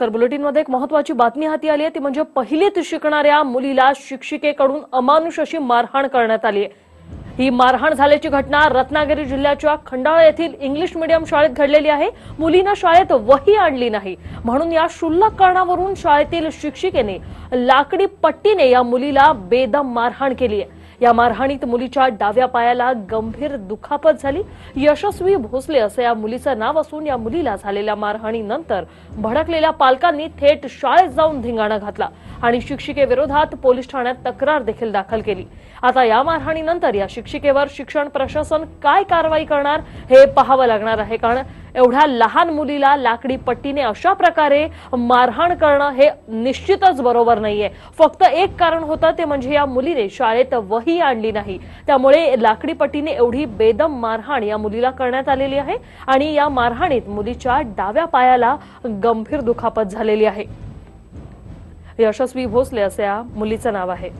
तर बुलेटिनमध्ये एक महत्वाची बातमी हाती आली आहे ती म्हणजे पहिलीत शिकणाऱ्या मुलीला शिक्षिकेकडून अमानुष अशी मारहाण करण्यात आली आहे. ही मारहाण झाल्याची घटना रत्नागिरी जिल्ह्याच्या खंडाळा येथील इंग्लिश मीडियम शाळेत घडलेली आहे. मुलीनं शाळेत वही आणली नाही. म्हणून या क्षुल्लक कारणावरून शाळेतील शिक्षिकेने लाकडी पट्टीने या मुलीला बेदम मारहाण केली आहे. या मारहाणीत मुलीच्या डाव्या पायाला गंभीर दुखापत झाली. यशस्वी भोसले असं या मुलीचं नाव असून या मुलीला झालेल्या मारहाणीनंतर भडकलेल्या पालकांनी थेट शाळेत जाऊन धिंगाणा घातला आणि शिक्षिकेविरोधात पोलीस ठाण्यात तक्रार देखील दाखल केली. आता या मारहाणीनंतर या शिक्षिकेवर शिक्षण प्रशासन काय कारवाई करणार हे पाहावं लागणार आहे कारण एवढ्या लहान मुलीला लाकडी पट्टीने अशा प्रकारे मारहाण करणं हे निश्चितच बरोबर नाहीये. फक्त एक कारण होतं ते म्हणजे या मुलीने शाळेत वही आणली नाही. त्यामुळे लाकडी पट्टीने एवढी बेदम मारहाण या मुलीला करण्यात आलेली आहे आणि या मारहाणीत मुलीच्या डाव्या पायाला गंभीर दुखापत झालेली आहे. यशस्वी भोसले असं या मुलीचं नाव आहे.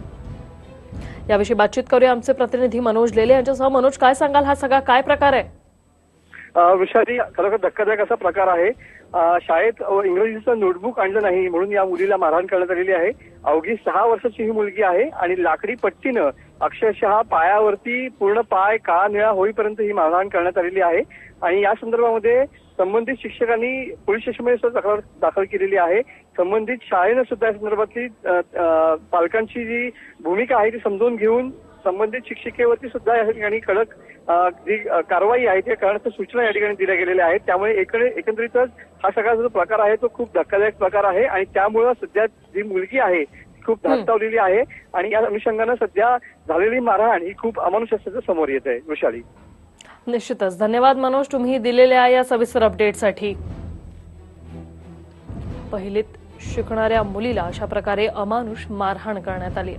याविषयी बातचीत करूया आमचे प्रतिनिधी मनोज लेले यांच्यासह. मनोज काय सांगाल? हा सगळा काय प्रकार आहे? अ, विषारी खरोखर धक्कादायक असा प्रकार आहे. शाळेत इंग्रजीचं नोटबुक आणलं नाही म्हणून या मुलीला मारहाण करण्यात आलेली आहे. अवघी सहा वर्षाची ही मुलगी आहे आणि लाकडी पट्टीनं अक्षरशः पायावरती पूर्ण पाय काळा निळा होईपर्यंत ही मारहाण करण्यात आलेली आहे. आणि या संदर्भामध्ये संबंधित शिक्षकांनी पोलीस स्टेशनमध्ये सुद्धा तक्रार दाखल केलेली आहे. संबंधित शाळेनं सुद्धा या संदर्भातली पालकांची जी भूमिका आहे ती समजून घेऊन संबंधित शिक्षिकेवरती सुद्धा या ठिकाणी कडक जी कारवाई आहे त्या करण्याच्या सूचना या ठिकाणी दिल्या गेलेल्या आहेत त्यामुळे एकंदर- एकंदरीतच हा सगळा जो प्रकार आहे तो खूप धक्कादायक प्रकार आहे आणि त्यामुळं सध्या जी मुलगी आहे ती खूप धास्तावलेली आहे आणि या अनुषंगानं सध्या झालेली मारहाण ही खूप अमानुष असल्याचं समोर येत आहे वैशाली. निश्चितच. धन्यवाद मनोज. तुम्ही दिलेल्या या सविस्तर अपडेटसाठी. पहिलीत शिकणाऱ्या मुलीला अशा प्रकारे अमानुष मारहाण करण्यात आली